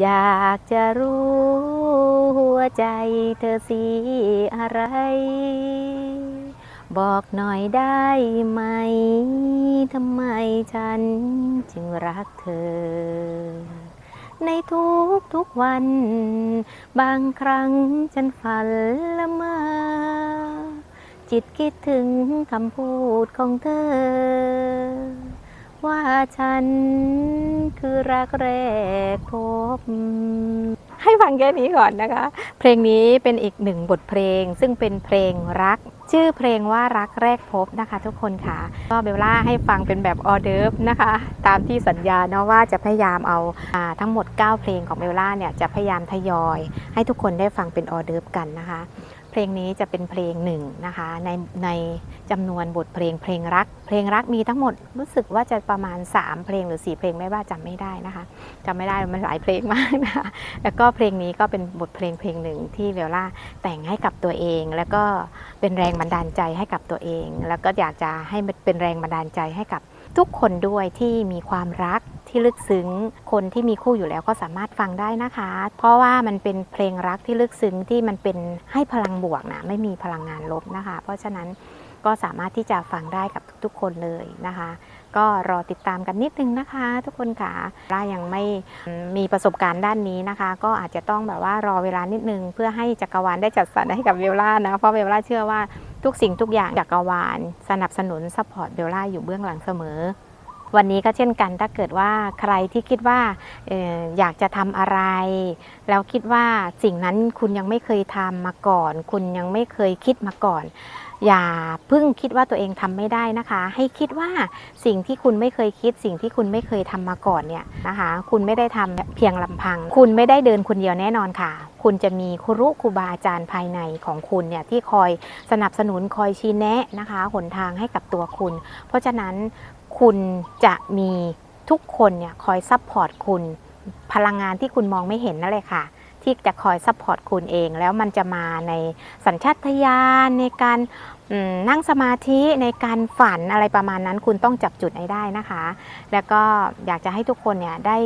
อยากจะรู้หัวใจเธอสีอะไร บอกหน่อยได้ไหม ทำไมฉันจึงรักเธอ ในทุกทุกวัน บางครั้งฉันฝันละเมอจิตคิดถึงคำพูดของเธอ ว่าฉันคือรักแรกพบ ให้ฟังแค่นี้ก่อนนะคะ เพลงนี้เป็นอีกหนึ่งบทเพลงซึ่งเป็นเพลงรัก ชื่อเพลงว่ารักแรกพบนะคะ ทุกคนค่ะ ก็เบลล่าให้ฟังเป็นแบบออเดิร์ฟนะคะ ตามที่สัญญาเนาะว่าจะพยายามเอาอาทั้งหมด 9 เพลงของเบลล่าเนี่ยจะพยายามทยอย ให้ทุกคนได้ฟังเป็นออเดิร์ฟกันนะคะ เพลงนี้จะเป็นเพลงหนึ่งนะคะในในจำนวนบทเพลงเพลงรัก เพลงรักมีทั้งหมดรู้สึกว่าจะประมาณ 3 เพลงหรือ 4 เพลงไม่ว่าจำไม่ได้นะคะจำไม่ได้มันหลายเพลงมากนะคะแล้วก็เพลงนี้ก็เป็นบทเพลงเพลงหนึ่งที่เบลล่าแต่งให้กับตัวเอง แล้วก็เป็นแรงงบันดาลใจให้กับตัวเอง แล้วก็อยากจะให้มันเป็นแรงบันดาลใจให้กับทุกคนด้วยที่มีความรักที่ลึกซึ้ง คนที่มีคู่อยู่แล้วก็สามารถฟังได้นะคะ เพราะว่ามันเป็นเพลงรักที่ลึกซึ้งที่มันเป็นให้พลังบวกนะไม่มีพลังงานลบนะคะ เพราะฉะนั้น ก็สามารถที่จะฟังได้กับทุกๆ คนเลยนะคะ ก็รอติดตามกันนิดนึงนะคะ ทุกคนค่ะล่ายังไม่มีประสบการณ์ด้านนี้นะคะ ก็อาจจะต้องแบบว่ารอเวลานิดนึง เพื่อให้จักรวาลได้จัดสรรให้กับเบลล่านะเพราะเบลล่าเชื่อว่าทุกสิ่งทุกอย่างจักรวาลสนับสนุนซัพพอร์ตเบลล่าอยู่เบื้องหลังเสมอ วันนี้ก็เช่นกันถ้าเกิดว่าใครที่คิดว่าอออยากจะทำอะไร แล้วคิดว่าสิ่งนั้นคุณยังไม่เคยทำมาก่อน คุณยังไม่เคยคิดมาก่อน อย่าเพิ่งคิดว่าตัวเองทำไม่ได้นะคะ ให้คิดว่าสิ่งที่คุณไม่เคยคิด สิ่งที่คุณไม่เคยทำมาก่อนเนี่ยนะคะ คุณไม่ได้ทำเพียงลำพัง คุณไม่ได้เดินคนเดียวแน่นอนค่ะ คุณจะมีครูครูบาอาจารย์ภายในของคุณเนี่ยที่คอยสนับสนุนคอยชี้แนะนะคะหนทางให้กับตัวคุณ เพราะฉะนั้น คุณจะมีทุกคนเนี่ยคอยซัพพอร์ตคุณ พลังงานที่คุณมองไม่เห็นนั่นเลยค่ะที่จะคอยซัพพอร์ตคุณเอง แล้วมันจะมาในสัญชาตญาณในการนั่งสมาธิในการฝันอะไรประมาณนั้น คุณต้องจับจุดให้ได้นะคะ แล้วก็อยากจะให้ทุกคนเนี่ยได้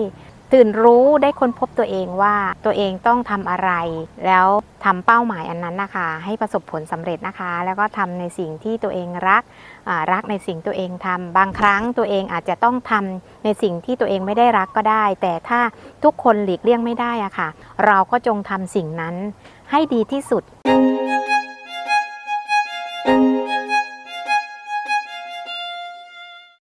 ตื่นรู้ได้ค้นพบตัวเองว่าตัวเองต้องทำอะไร แล้วทำเป้าหมายอันนั้นนะคะ ให้ประสบผลสำเร็จนะคะ แล้วก็ทำในสิ่งที่ตัวเองรักรักในสิ่งตัวเองทำบางครั้งตัวเองอาจจะต้องทำในสิ่งที่ตัวเองไม่ได้รักก็ได้ แต่ถ้าทุกคนหลีกเลี่ยงไม่ได้อะค่ะ เราก็จงทำสิ่งนั้นให้ดีที่สุด